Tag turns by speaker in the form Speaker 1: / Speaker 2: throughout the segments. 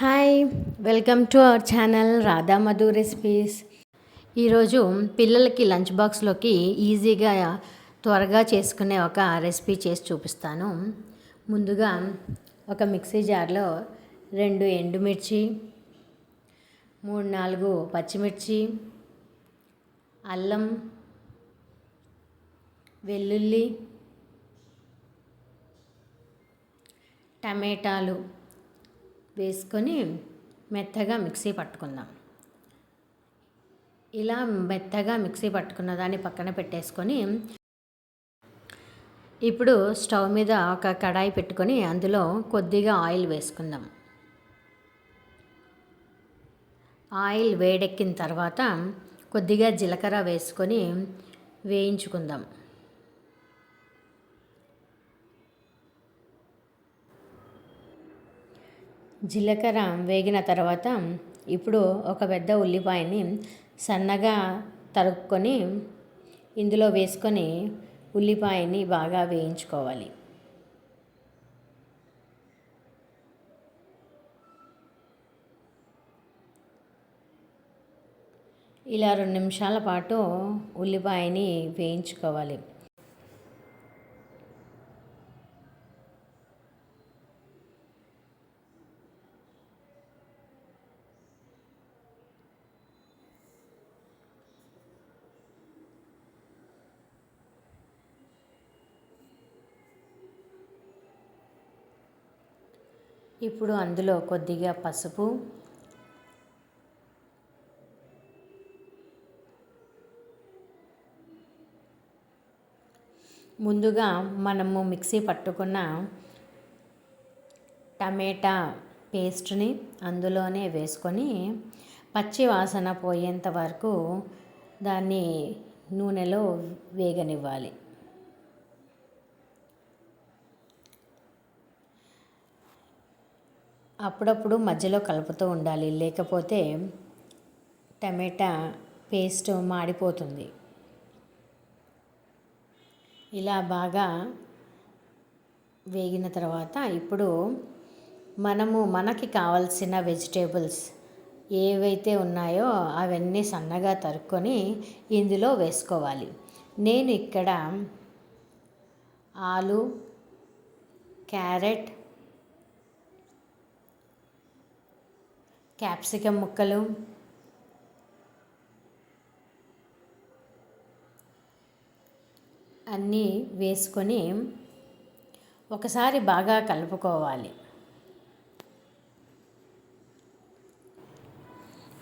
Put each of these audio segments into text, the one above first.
Speaker 1: Hi welcome to our channel Radha Madhu recipes ఈరోజు పిల్లలకి lunch బాక్స్లోకి ఈజీగా త్వరగా చేసుకునే ఒక రెసిపీ చేసి చూపిస్తాను. ముందుగా ఒక మిక్సీ జార్లో రెండు ఎండుమిర్చి మూడు నాలుగు పచ్చిమిర్చి అల్లం వెల్లుల్లి టమాటాలు వేసుకొని మెత్తగా మిక్సీ పట్టుకుందాం. ఇలా మెత్తగా మిక్సీ పట్టుకున్న దాన్ని పక్కన పెట్టేసుకొని ఇప్పుడు స్టవ్ మీద ఒక కడాయి పెట్టుకొని అందులో కొద్దిగా ఆయిల్ వేసుకుందాం. ఆయిల్ వేడెక్కిన తర్వాత కొద్దిగా జీలకర్ర వేసుకొని వేయించుకుందాం. జీలకర్ర వేగిన తర్వాత ఇప్పుడు ఒక పెద్ద ఉల్లిపాయని సన్నగా తరుక్కొని ఇందులో వేసుకొని ఉల్లిపాయని బాగా వేయించుకోవాలి. ఇలా రెండు నిమిషాల పాటు ఉల్లిపాయని వేయించుకోవాలి. ఇప్పుడు అందులో కొద్దిగా పసుపు ముందుగా మనము మిక్సీ పట్టుకున్న టమేటా పేస్ట్ని అందులోనే వేసుకొని పచ్చి వాసన పోయేంత వరకు దాన్ని నూనెలో వేగనివ్వాలి. అప్పుడప్పుడు మధ్యలో కలుపుతూ ఉండాలి. లేకపోతే టమాటా పేస్ట్ మాడిపోతుంది. ఇలా బాగా వేగిన తర్వాత ఇప్పుడు మనము మనకి కావలసిన వెజిటేబుల్స్ ఏవైతే ఉన్నాయో అవన్నీ సన్నగా తరుక్కొని ఇందులో వేసుకోవాలి. నేను ఇక్కడ ఆలు క్యారెట్ క్యాప్సికమ్ ముక్కలు. అన్నీ వేసుకొని ఒకసారి బాగా కలుపుకోవాలి.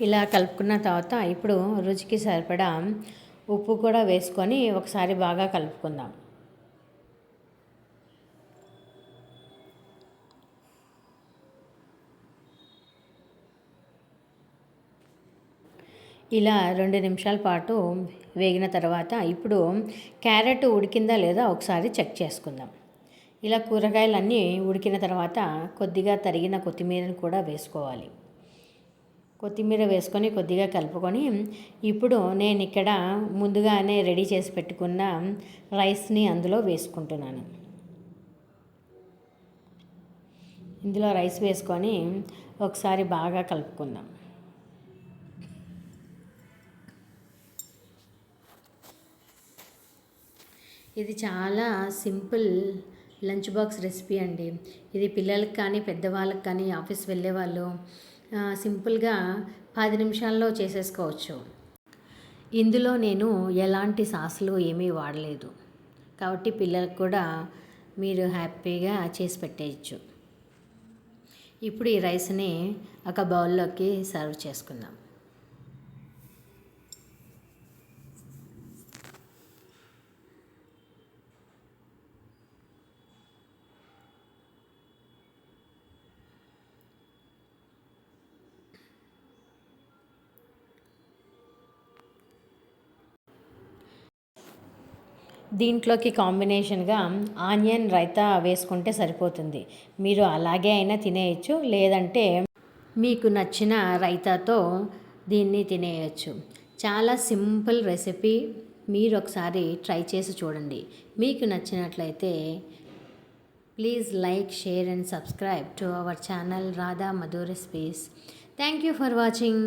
Speaker 1: ఇలా కలుపుకున్న తర్వాత ఇప్పుడు రుచికి సరిపడా ఉప్పు కూడా వేసుకొని ఒకసారి బాగా కలుపుకుందాం. ఇలా రెండు నిమిషాల పాటు వేగిన తర్వాత ఇప్పుడు క్యారెట్ ఉడికిందా లేదా ఒకసారి చెక్ చేసుకుందాం. ఇలా కూరగాయలన్నీ ఉడికిన తర్వాత కొద్దిగా తరిగిన కొత్తిమీరను కూడా వేసుకోవాలి. కొత్తిమీర వేసుకొని కొద్దిగా కలుపుకొని ఇప్పుడు నేను ఇక్కడ ముందుగానే రెడీ చేసి పెట్టుకున్న రైస్ని అందులో వేసుకుంటున్నాను. ఇందులో రైస్ వేసుకొని ఒకసారి బాగా కలుపుకుందాం. ఇది చాలా సింపుల్ లంచ్ బాక్స్ రెసిపీ అండి. ఇది పిల్లలకి కానీ పెద్దవాళ్ళకి కానీ ఆఫీస్ వెళ్ళే వాళ్ళు సింపుల్గా పది నిమిషాల్లో చేసేసుకోవచ్చు. ఇందులో నేను ఎలాంటి సాసులు ఏమీ వాడలేదు. కాబట్టి పిల్లలకు కూడా మీరు హ్యాపీగా చేసి పెట్టేయచ్చు. ఇప్పుడు ఈ రైస్ని ఒక బౌల్లోకి సర్వ్ చేసుకుందాం. దీంట్లోకి కాంబినేషన్గా ఆనియన్ రైతా వేసుకుంటే సరిపోతుంది. మీరు అలాగే అయినా తినేయచ్చు లేదంటే మీకు నచ్చిన రైతాతో దీన్ని తినేయచ్చు. చాలా సింపుల్ రెసిపీ. మీరు ఒకసారి ట్రై చేసి చూడండి. మీకు నచ్చినట్లయితే please like share and subscribe to our channel Radha Madhu recipes thank you for watching.